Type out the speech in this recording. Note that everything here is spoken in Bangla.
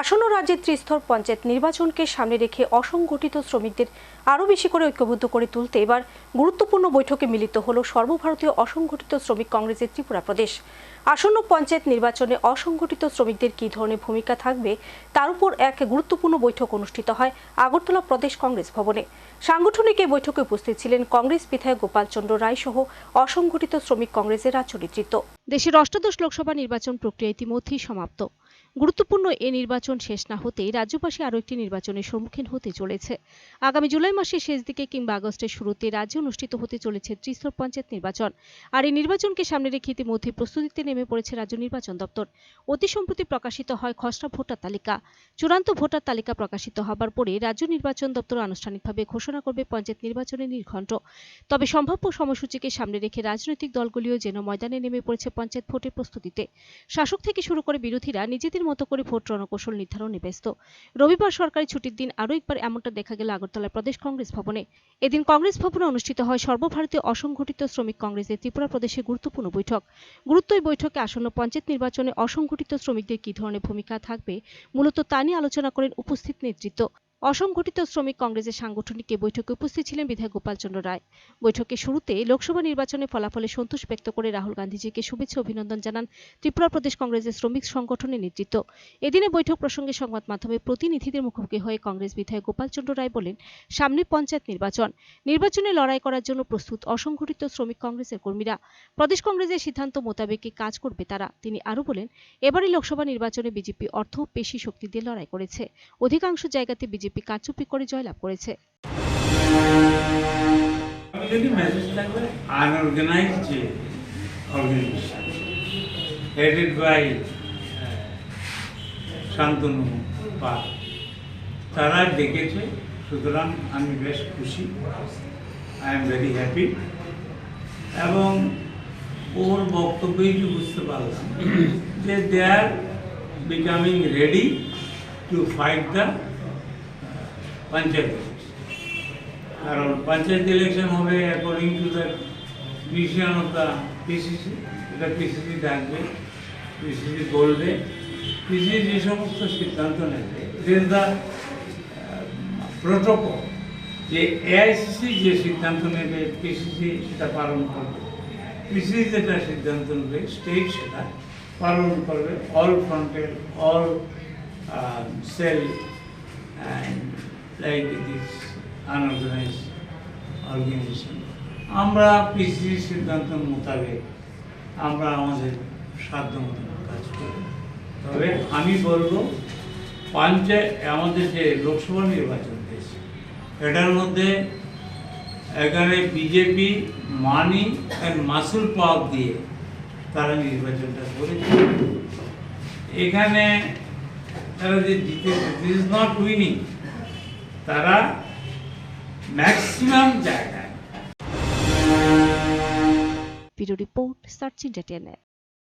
আসন্ন রাজ্যের ত্রিস্তর পঞ্চায়েত নির্বাচনকে সামনে রেখে অসংগঠিত শ্রমিকদের আরও বেশি করে ঐক্যবদ্ধ করে তুলতে এবার গুরুত্বপূর্ণ বৈঠকে মিলিত হল সর্বভারতীয় অসংগঠিত শ্রমিক কংগ্রেসের ত্রিপুরা প্রদেশ। আসন্ন পঞ্চায়েত নির্বাচনে অসংগঠিত শ্রমিকদের কী ধরনের ভূমিকা থাকবে তার উপর এক গুরুত্বপূর্ণ বৈঠক অনুষ্ঠিত হয় আগরতলা প্রদেশ কংগ্রেস ভবনে। সাংগঠনিক এই বৈঠকে উপস্থিত ছিলেন কংগ্রেস বিধায়ক গোপালচন্দ্র রায় সহ অসংগঠিত শ্রমিক কংগ্রেসের রাজ্য নেতৃত্ব। দেশের অষ্টাদশ লোকসভা নির্বাচন প্রক্রিয়া ইতিমধ্যেই সমাপ্ত। গুরুত্বপূর্ণ এ নির্বাচন শেষ না হতেই রাজ্যবাসী আরও একটি নির্বাচনের সম্মুখীন হতে চলেছে। আগামী জুলাই মাসের শেষ দিকে কিংবা আগস্টের শুরুতে রাজ্যে অনুষ্ঠিত হতে চলেছে ত্রিস্তর পঞ্চায়েত নির্বাচন। আর এই নির্বাচনকে সামনে রেখে ইতিমধ্যে প্রস্তুতিতে নেমে পড়েছে রাজ্য নির্বাচন দপ্তর। অতি সম্প্রতি প্রকাশিত হয় খসড়া ভোটার তালিকা। চূড়ান্ত ভোটার তালিকা প্রকাশিত হবার পরে রাজ্য নির্বাচন দপ্তর আনুষ্ঠানিকভাবে ঘোষণা করবে পঞ্চায়েত নির্বাচনের নির্ঘণ্ট। তবে সম্ভাব্য সময়সূচিকে সামনে রেখে রাজনৈতিক দলগুলিও যেন ময়দানে নেমে পড়েছে পঞ্চায়েত ভোটের প্রস্তুতিতে। শাসক থেকে শুরু করে বিরোধীরা নিজেদের মতো করে ভোট রণকৌশল নির্ধারণে ব্যস্ত। রবিবার সরকারি ছুটির দিন আরও একবার এমনটা দেখা গেল আগরতলা প্রদেশ কংগ্রেস ভবনে। এদিন কংগ্রেস ভবনে অনুষ্ঠিত হয় সর্বভারতীয় অসংগঠিত শ্রমিক কংগ্রেসের ত্রিপুরা প্রদেশে গুরুত্বপূর্ণ বৈঠক। গুরুত্ব এই বৈঠকে আসন্ন পঞ্চায়েত নির্বাচনে অসংগঠিত শ্রমিকদের কী ধরনের ভূমিকা থাকবে, মূলত তা নিয়ে আলোচনা করেন উপস্থিত নেতৃত্ব। অসংগঠিত শ্রমিক কংগ্রেসের সাংগঠনিক এই বৈঠকে উপস্থিত ছিলেন বিধায়ক গোপালচন্দ্র রায়। বৈঠকের শুরুতে লোকসভা নির্বাচনে ফলাফলে সন্তোষ ব্যক্ত করে রাহুল গান্ধীজিকে শুভেচ্ছা অভিনন্দন জানান ত্রিপুরা প্রদেশ কংগ্রেসের শ্রমিক সংগঠনের নেতৃত্ব। এদিনে বৈঠক প্রসঙ্গে সংবাদ মাধ্যমে প্রতিনিধিদের মুখোমুখি হয়ে কংগ্রেস বিধায়ক গোপালচন্দ্র রায় বলেন, সামনে পঞ্চায়েত নির্বাচন। নির্বাচনে লড়াই করার জন্য প্রস্তুত অসংগঠিত শ্রমিক কংগ্রেসের কর্মীরা। প্রদেশ কংগ্রেসের সিদ্ধান্ত মোতাবেকই কাজ করবে তারা। তিনি আরও বলেন, এবারই লোকসভা নির্বাচনে বিজেপি অর্থ পেশি শক্তি দিয়ে লড়াই করেছে। অধিকাংশ জায়গাতে বিজেপি কারচুপি করে জয়লাভ করেছে। হেডেড বাই শান্তনু তারা ডেকেছে সুতরাং আমি বেশ খুশি। আই এম ভেরি হ্যাপি এবং ওর বক্তব্যই বুঝতে পারলাম, যে they are becoming ready to fight the panchayat কারণ পঞ্চায়েত ইলেকশন হবে according to the decision of the PCC এটা পিসিসি ডাকবে পিসিসি বলবে পিসিসি যে সমস্ত সিদ্ধান্ত নেবে ইট দ্য প্রোটোকল যে এআইসিসি যে সিদ্ধান্ত নেবে পিসিসি সেটা পালন করবে। পিসিসি যেটা সিদ্ধান্ত নেবে স্টেট সেটা পালন করবে। অল ফ্রন্টের all cell and like this unorganize organization আমরা পিসিসি সিদ্ধান্ত মোতাবেক আমরা আমাদের সাধ্য মতো কাজ করি। তবে আমি বলব, পঞ্চায়েত, আমাদের যে লোকসভা নির্বাচন হয়েছে, এটার মধ্যে এখানে বিজেপি মানি অ্যান্ড মাসুল পাওয়ার দিয়ে তারা নির্বাচনটা করেছে। এখানে তারা যে জিতেছে দিস নট উইনিং তারা ম্যাক্সিমাম জায়গায়। Bureau report search India